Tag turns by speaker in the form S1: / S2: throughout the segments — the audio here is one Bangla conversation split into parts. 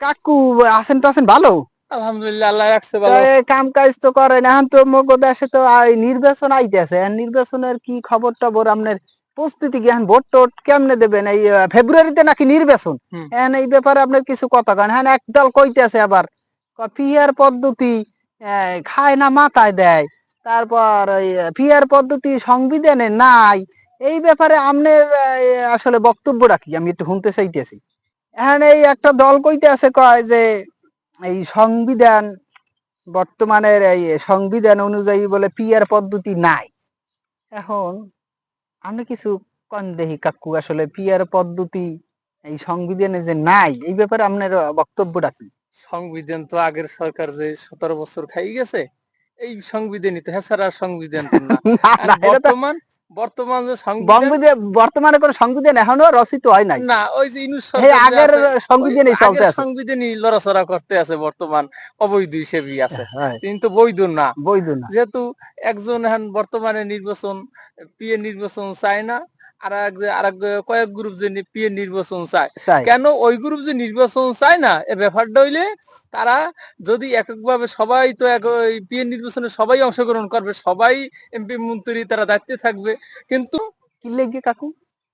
S1: কাকু আছেন তো আছেন ভালো?
S2: আলহামদুলিল্লাহ আল্লাহ রাখছে ভালো।
S1: কাম কাজ তো করেন এখন তো মগ দেশে তো নির্বাচন আইতেছে নির্বাচনের কি খবর টবর আপনার প্রস্তুতি কি ভোট টোট কেমনে দেবেন? এই ফেব্রুয়ারিতে নাকি নির্বাচন?
S2: হুম।
S1: এই ব্যাপারে আপনার কিছু কথা কেন হ্যাঁ একদল কইতেছে আবার পিয়ার পদ্ধতি খায় না মাথায় দেয় তারপর পিয়ার পদ্ধতি সংবিধানে নাই এই ব্যাপারে আপনার আসলে বক্তব্যটা কি? আমি একটু শুনতে চাইতেছি। এখন এই একটা দল কইতে আছে কয় যে এই সংবিধান বর্তমানের এই সংবিধান অনুযায়ী বলে পিয়ার পদ্ধতি নাই। এখন আমি কিছু কন দেখি কাকু আসলে পিয়ার পদ্ধতি এই সংবিধানে যে নাই এই ব্যাপারে আপনার বক্তব্যটা কি?
S2: সংবিধান তো আগের সরকার যে সতেরো বছর খাই গেছে এই সংবিধানই তো হ্যাঁ সংবিধান বর্তমান বর্তমান যে সংবিধান
S1: বর্তমানে কোন সংবিধান এখনও রচিত হয় নাই?
S2: না ওই যে ইনুস
S1: আগের সংবিধানই চলতে আছে।
S2: সংবিধানই লড়াচড়া করতে আছে বর্তমান অবৈধ হিসেবে আছে।
S1: হ্যাঁ,
S2: কিন্তু বৈধ না।
S1: বৈধ না।
S2: যেহেতু একজন এখন বর্তমানে নির্বাচন পিএ নির্বাচন চায় না আর এক আর কয়েক গ্রুপ যে পিএ নির্বাচন চায়। কেন ওই গ্রুপ যে নির্বাচন চায় না এ ব্যাপারটা হইলে তারা যদি এককভাবে সবাই তো এক পিএ নির্বাচনে সবাই অংশগ্রহণ করবে সবাই এমপি মন্ত্রী তারা দায়িত্বে থাকবে কিন্তু
S1: কি লেগে কাকু?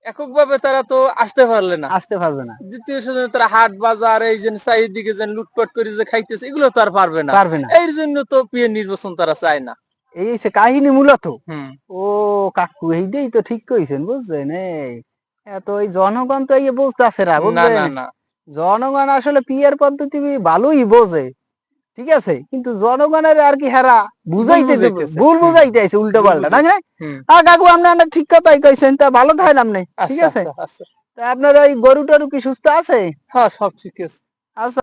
S2: এককভাবে তারা তো আসতে পারলে না।
S1: আসতে পারবে না।
S2: দ্বিতীয় সেজন্য তারা হাট বাজার এই যে চারিদিকে যে লুটপাট করে যে খাইতেছে এগুলো তো আর পারবে না।
S1: পারবে না।
S2: এর জন্য তো পিএ নির্বাচন তারা চায় না।
S1: এই সে কাহিনী মূলত? ও কাকু এইটাই তো ঠিক কইছেন বুঝছেন? এই এত ওই জনগণ তো এই বুঝতেছে না
S2: না
S1: বুঝলেন?
S2: না না।
S1: জনগণ আসলে পিয়ার পদ্ধতি ভালোই বোঝে ঠিক আছে? কিন্তু জনগণের আর কি হেরা বুঝাইতে। ভুল বুঝাইতে আছে উল্টো পাল্টা না। আ কাকু আপনার ঠিক কথাই কইছেন তা ভালো থাকেন আপনি ঠিক
S2: আচ্ছা
S1: আছে?
S2: আচ্ছা আচ্ছা।
S1: তা আপনার ওই গরু টরু কি সুস্থ আছে?
S2: হ্যাঁ সব ঠিক আছে।
S1: আচ্ছা।